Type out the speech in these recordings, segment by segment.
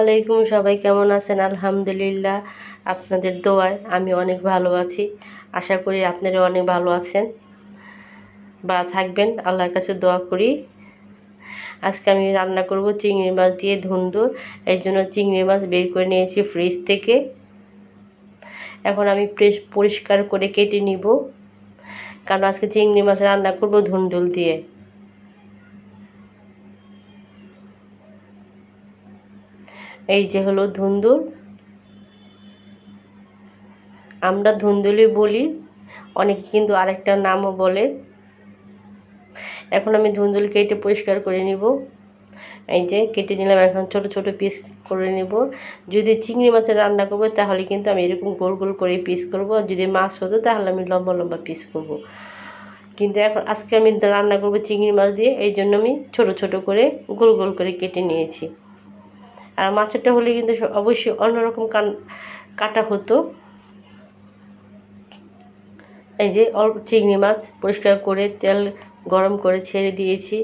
আলাইকুম, সবাই কেমন আছেন? আলহামদুলিল্লাহ, আপনাদের দোয়ায় আমি অনেক ভালো আছি। আশা করি আপনারা অনেক ভালো আছেন বা থাকবেন। আল্লাহর কাছে দোয়া করি। আজকে আমি রান্না করব চিংড়ি মাছ দিয়ে ধুন্দুর এই জন্য চিংড়ি মাছ বের করে নিয়েছি ফ্রিজ থেকে। এখন আমি পরিষ্কার করে কেটে নিব। কারণ আজকে চিংড়ি মাছ রান্না করব ধুন্দুল দিয়ে। এই যে হলো ধুন্দুল। আমরা ধুন্দুলি বলি, অনেকে কিন্তু আরেকটা নামও বলে। এখন আমি ধুন্দুল কেটে পরিষ্কার করে নিব। এই যে কেটে নিলাম, এখন ছোট ছোট পিস করে নেব। যদি চিংড়ি মাছের রান্না করব, তাহলে কিন্তু আমি এরকম গোল গোল করে পিস করব। যদি মাছ হতো, তাহলে আমি লম্বা লম্বা পিস করব। কিন্তু এখন আজকে আমি রান্না করব চিংড়ি মাছ দিয়ে, এই জন্য আমি ছোট ছোট করে গোল গোল করে কেটে নিয়েছি। আর মাছেরটা হলে কিন্তু অবশ্যই অন্যরকম কান, কাটা হতো। এই যে অল্প চিংড়ি মাছ পরিষ্কার করে তেল গরম করে ছেড়ে দিয়েছি।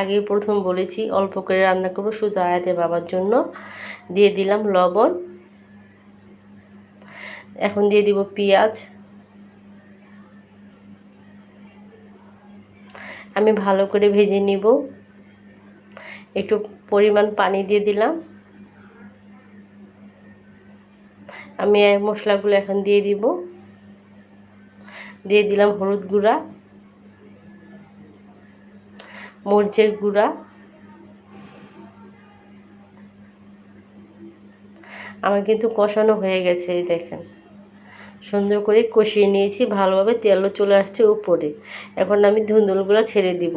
আগে প্রথম বলেছি, অল্প করে রান্না করব শুধু আয়াতে বাবার জন্য। দিয়ে দিলাম লবণ। এখন দিয়ে দিব পেঁয়াজ। আমি ভালো করে ভেজে নিব। একটু পরিমাণ পানি দিয়ে দিলাম। আমি মশলাগুলো এখন দিয়ে দিব। দিয়ে দিলাম হলুদ গুঁড়া, মরিচের গুঁড়া, আমার কিন্তু কষানো হয়ে গেছে এই দেখেন। সুন্দর করে কষিয়ে নিয়েছি, ভালোভাবে তেলও চলে আসছে উপরে। এখন আমি ধুন্দুলগুলো ছেড়ে দিব।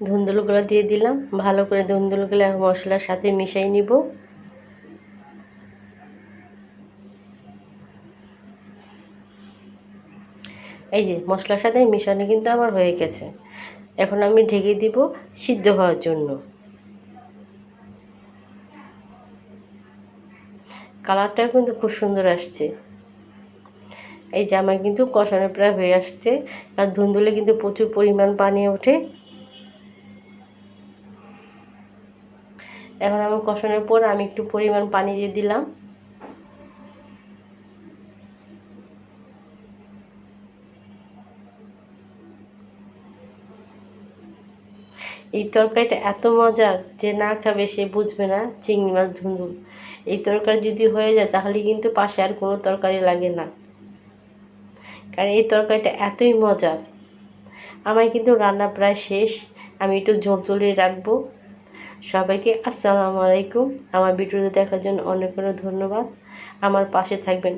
ধুন্দুলগুলো দিয়ে দিলাম। ভালো করে ধুন্দুলগুলো মশলার সাথে মিশাই নিব। এই যে মশলার সাথে মিশানো কিন্তু আমার হয়ে গেছে। এখন আমি ঢেকে দিব সিদ্ধ হওয়ার জন্য। কালারটাও কিন্তু খুব সুন্দর আসছে। এই আমার কিন্তু কষানো প্রায় হয়ে আসছে। আর ধুন্দুলে কিন্তু প্রচুর পরিমাণ পানি ওঠে। এখন আমার কষানোর পর আমি একটু পরিমাণ পানি দিয়ে দিলাম। এই তরকারিটা এত মজার যে না খাবে সে বুঝবে না, চিংড়ি মাছ ধুন্দুল। এই তরকারি যদি হয়ে যায় তাহলে কিন্তু পাশে আর কোনো তরকারি লাগে না। কারণ এই তরকারিটা এতই মজার। আমার কিন্তু রান্না প্রায় শেষ, আমি একটু ঝোল তুলে রাখব। সবাইকে আসসালামু আলাইকুম। আমার ভিডিওতে দেখার জন্য অনেক অনেক ধন্যবাদ। আমার পাশে থাকবেন।